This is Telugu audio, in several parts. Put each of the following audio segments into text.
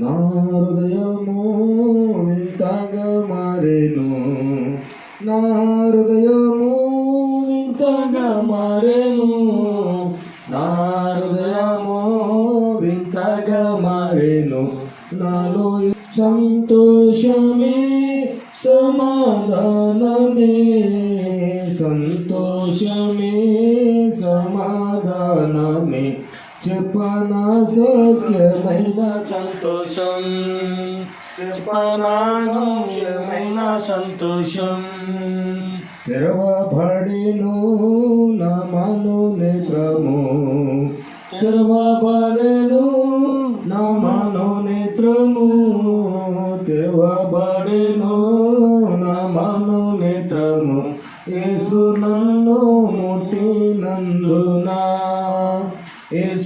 నా హృదయము వింతగా మారేను. నా హృదయము వింతగా మారేను. నా హృదయము వింతగా మారేను. నాలో సంతోషమే సమాధానమే. సంతోషమే సమాధానమే. చెప్పనా సత్యమైన సంతోషం. చెప్పనా ముఖ్యమైన సంతోషం. తెరవబడిను నా మనో నేత్రము. తెరవబడెను నా మనో నేత్రము. తెరవబడెను నా మనో నేత్రము. యేసు నన్ను ముట్టినందునా యేసు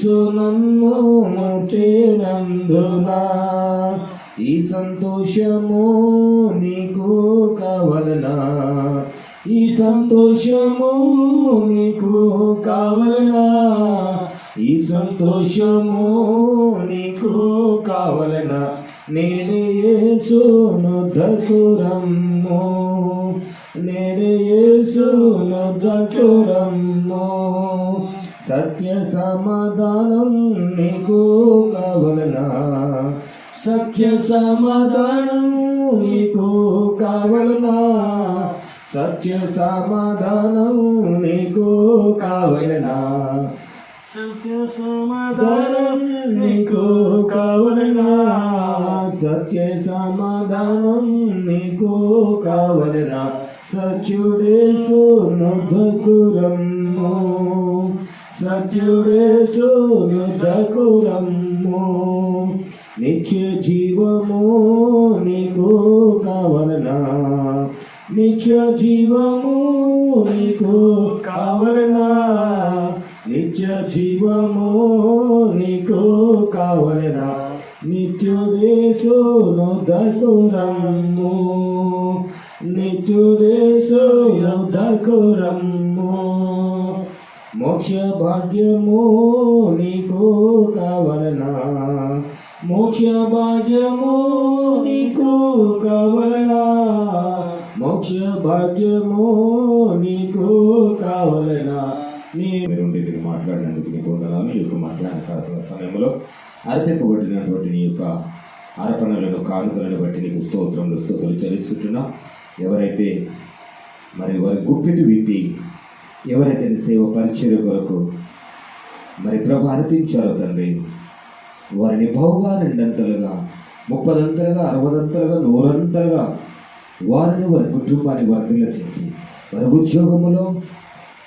నన్ను ముట్టినందునా? ఈ సంతోషము నీకు కావలనా? ఈ సంతోషము నీకు కావలనా? ఈ సంతోషము నీకు కావలనా? నేనే యేసును దకురమ్ము నేనే యేసును దకురమ్ము సత్య సమాధానం నీకు కావలనా? సత్య సమాధానం నీకు కావలనా? సత్య సమాధానం నీకు కావలనా? సత్య సమాధానం నీకు కావలనా? సత్య సమాధానం నీకు కావలనా? సత్యుడేసు నుదకురమ్ము సత్యుడేసు నుదకురమ్ము నిత్య జీవము నీకు కావలనా? నిత్య జీవము నీకు కావలనా? నిత్య జీవము నీకు కావలనా? నిత్యుడేసు నుదకురమ్ము నిత్యుడేసు నుదకురమ్ము మోక్ష భాగ్యము నీకు కావలనా. మోక్ష భాగ్యము నీకు కావలనా. మోక్ష భాగ్యము నీకు కావలనా. నీ మాట్లాడినందుకు నీకు వందనాలు ఈ యొక్క మాట్లాడిన సమయంలో అర్పింపబడినటువంటి నీ యొక్క అర్పణలను కానుకలను బట్టి నీకు స్తోత్రములు స్తోత్రులు చెల్లిస్తుంటున్నా ఎవరైతే మరి వారి గుప్పిటి విప్పి ఎవరైతే సేవ పరిచయం కొరకు మరి ప్రభు అర్పించారో తండ్రి వారిని బహుగా రెండంతలుగా ముప్పదంతలుగా అరవదంతలుగా నూరంతలుగా వారిని వారి కుటుంబాన్ని వర్ధిల్ల చేసి వారి ఉద్యోగములో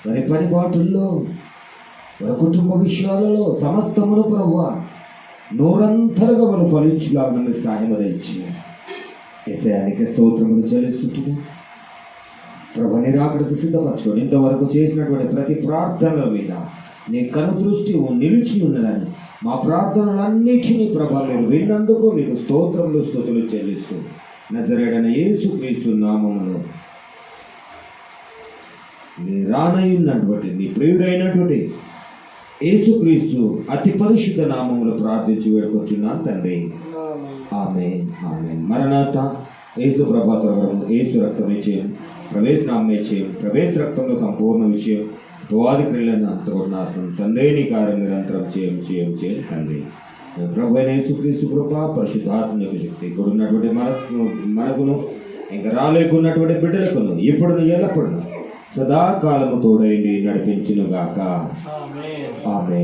వారి పనిపాటుల్లో వారి కుటుంబ విషయాలలో సమస్తమును ప్రభు నూరంతలుగా వారు ఫలించులాగా సహాయం ఇచ్చి ఎసయానికి స్తోత్రములు చెల్లిస్తుంటున్నాం ప్రభు నిరాకడకు సిద్ధపరచుకొని ఇంతవరకు చేసినటువంటి ప్రతి ప్రార్థనల మీద నీ కను దృష్టి నిలిచి ఉన్నదని మా ప్రార్థనలన్నిటినీ ప్రభా మీరు విన్నందుకు నీకు స్తోత్రములు స్తుతులు చెల్లిస్తూ నజరేడన యేసు క్రీస్తు నామములో. నీ రానయ్యున్నటువంటి నీ ప్రియుడైనటువంటి యేసుక్రీస్తు అతి పరిశుద్ధ నామములు ప్రార్థించి వేడుకొచ్చున్నాను తండ్రి. ఆమె ఆమె మరణాత యేసు ప్రభాతవరం యేసు రక్తం ఇచ్చేయం ప్రవేశ నామే చేయం ప్రవేశ రక్తంలో సంపూర్ణ విషయం భవాది క్రియలను అంతకుండా నాశనం తండ్రి నీ కార్యం నిరంతరం చేయం చేయం చేయం తండ్రి. ప్రభు అయిన యేసుక్రీస్తు కృప పరిశుద్ధాత్మ యొక్క శక్తి ఇక్కడ ఉన్నటువంటి మనకు మనకును ఇంకా రాలేకున్నటువంటి బిడ్డలకును ఇప్పుడు ఎల్లప్పుడు సదాకాలము తోడైండి నడిపించును గాక ఆమె